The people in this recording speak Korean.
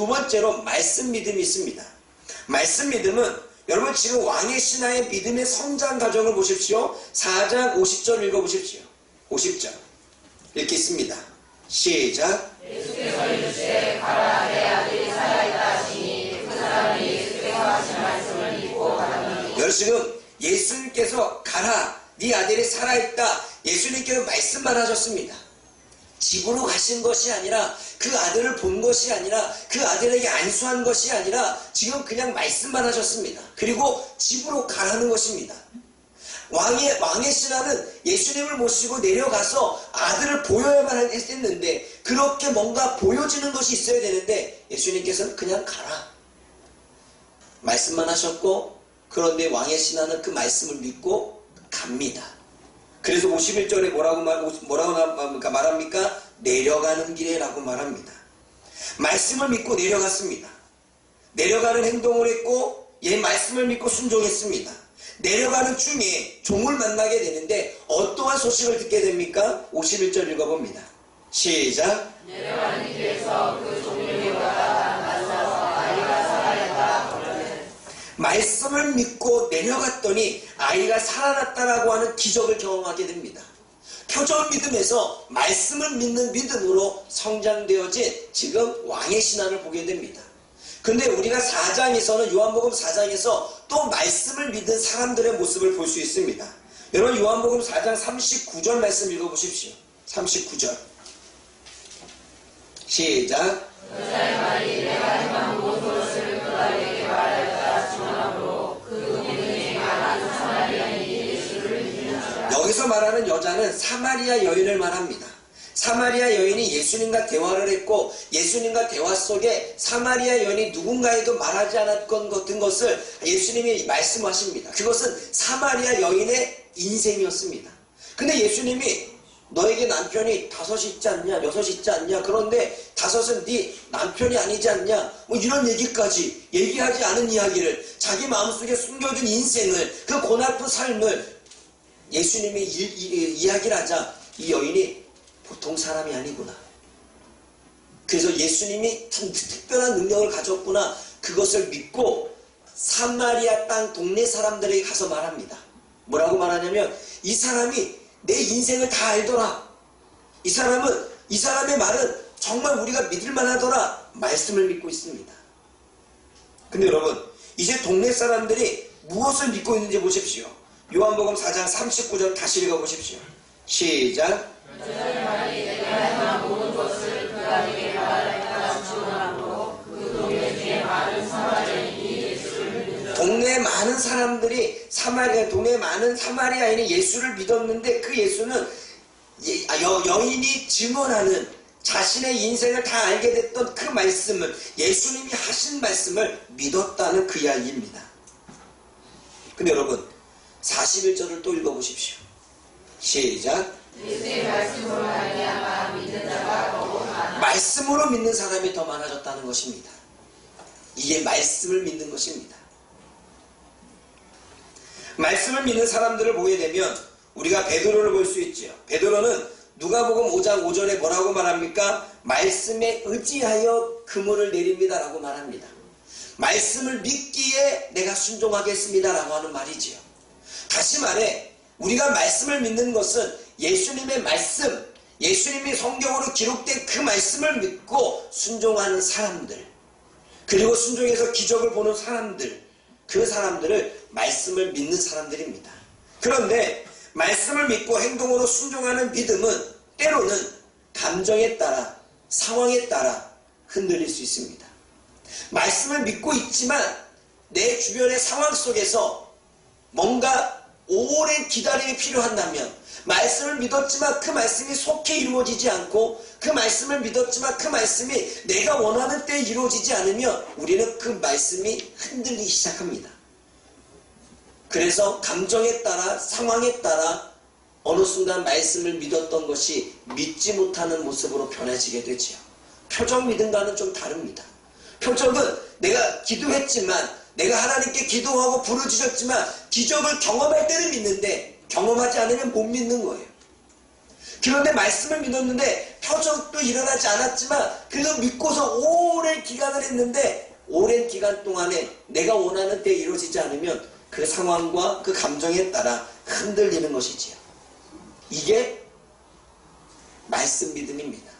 두 번째로 말씀 믿음이 있습니다. 말씀 믿음은 여러분 지금 왕의 신하의 믿음의 성장 과정을 보십시오. 4장 50절 읽어보십시오. 50절 읽겠습니다. 시작. 예수께서 이르시되 가라 내 아들이 살아있다 하시니 그 사람이 예수께서 하신 말씀을 믿고 여러분 지금 예수님께서 가라 네 아들이 살아있다 예수님께서 말씀만 하셨습니다 집으로 가신 것이 아니라 그 아들을 본 것이 아니라 그 아들에게 안수한 것이 아니라 지금 그냥 말씀만 하셨습니다. 그리고 집으로 가라는 것입니다. 왕의, 왕의 신하는 예수님을 모시고 내려가서 아들을 보여야만 했는데 그렇게 뭔가 보여지는 것이 있어야 되는데 예수님께서는 그냥 가라. 말씀만 하셨고 그런데 왕의 신하는 그 말씀을 믿고 갑니다. 그래서 51절에 뭐라고 말, 뭐라고 나- 말합니까? 내려가는 길에라고 말합니다. 말씀을 믿고 내려갔습니다. 내려가는 행동을 했고 얘 말씀을 믿고 순종했습니다. 내려가는 중에 종을 만나게 되는데 어떠한 소식을 듣게 됩니까? 51절 읽어봅니다. 시작. 내려가는 길에서 그 종을 보다가 만나서 아이가 살아있다 그러는 말씀을 믿고 내려갔더니 아이가 살아났다라고 하는 기적을 경험하게 됩니다. 표적 믿음에서 말씀을 믿는 믿음으로 성장되어진 지금 왕의 신앙을 보게 됩니다. 근데 우리가 4장에서는 요한복음 4장에서 또 말씀을 믿는 사람들의 모습을 볼 수 있습니다. 여러분 요한복음 4장 39절 말씀 읽어보십시오. 39절 시작 여자의 말이 내가 행한 모든 것을 그 아이에게 말하였다 증언하므로 그 믿음이 많은 사마리아인이 예수를 믿는 줄 여기서 말하는 여자는 사마리아 여인을 말합니다. 사마리아 여인이 예수님과 대화를 했고 예수님과 대화 속에 사마리아 여인이 누군가에도 말하지 않았던 같은 것을 예수님이 말씀하십니다. 그것은 사마리아 여인의 인생이었습니다. 근데 예수님이 너에게 남편이 다섯이 있지 않냐 여섯이 있지 않냐 그런데 다섯은 네 남편이 아니지 않냐 뭐 이런 얘기까지 얘기하지 않은 이야기를 자기 마음속에 숨겨둔 인생을 그 고달픈 삶을 예수님이 이, 이, 이야기를 하자 이 여인이 보통 사람이 아니구나. 그래서 예수님이 참 특별한 능력을 가졌구나. 그것을 믿고 사마리아 땅 동네 사람들에게 가서 말합니다. 뭐라고 말하냐면 이 사람이 내 인생을 다 알더라. 이 사람은 이 사람의 말은 정말 우리가 믿을 만하더라. 말씀을 믿고 있습니다. 근데 여러분 이제 동네 사람들이 무엇을 믿고 있는지 보십시오. 요한복음 4장 39절 다시 읽어보십시오. 시작. 동네 많은 사람들이 사마리아 동네 많은 사마리아인이 예수를 믿었는데 그 예수는 예- 아, 여, 여인이 증언하는 자신의 인생을 다 알게 됐던 그 말씀을 예수님이 하신 말씀을 믿었다는 그 이야기입니다. 근데 여러분 41절을 또 읽어보십시오. 시작. 말씀으로 믿는 사람이 더 많아졌다는 것입니다. 이게 말씀을 믿는 것입니다. 말씀을 믿는 사람들을 보게 되면 우리가 베드로를 볼 수 있지요. 베드로는 누가복음 5장 5절에 뭐라고 말합니까? 말씀에 의지하여 그물을 내립니다라고 말합니다. 말씀을 믿기에 내가 순종하겠습니다라고 하는 말이지요. 다시 말해 우리가 말씀을 믿는 것은 예수님의 말씀, 예수님이 성경으로 기록된 그 말씀을 믿고 순종하는 사람들, 그리고 순종해서 기적을 보는 사람들, 그 사람들을 말씀을 믿는 사람들입니다. 그런데 말씀을 믿고 행동으로 순종하는 믿음은 때로는 감정에 따라, 상황에 따라 흔들릴 수 있습니다. 말씀을 믿고 있지만 내 주변의 상황 속에서 뭔가 오랜 기다림이 필요한다면 말씀을 믿었지만 그 말씀이 속히 이루어지지 않고 그 말씀을 믿었지만 그 말씀이 내가 원하는 때에 이루어지지 않으면 우리는 그 말씀이 흔들리기 시작합니다. 그래서 감정에 따라 상황에 따라 어느 순간 말씀을 믿었던 것이 믿지 못하는 모습으로 변해지게 되지요. 표적 믿음과는 좀 다릅니다. 표적은 내가 기도했지만 내가 하나님께 기도하고 부르짖었지만 기적을 경험할 때는 믿는데 경험하지 않으면 못 믿는 거예요. 그런데 말씀을 믿었는데 표적도 일어나지 않았지만 그래도 믿고서 오랜 기간을 했는데 오랜 기간 동안에 내가 원하는 때 이루어지지 않으면 그 상황과 그 감정에 따라 흔들리는 것이지요. 이게 말씀 믿음입니다.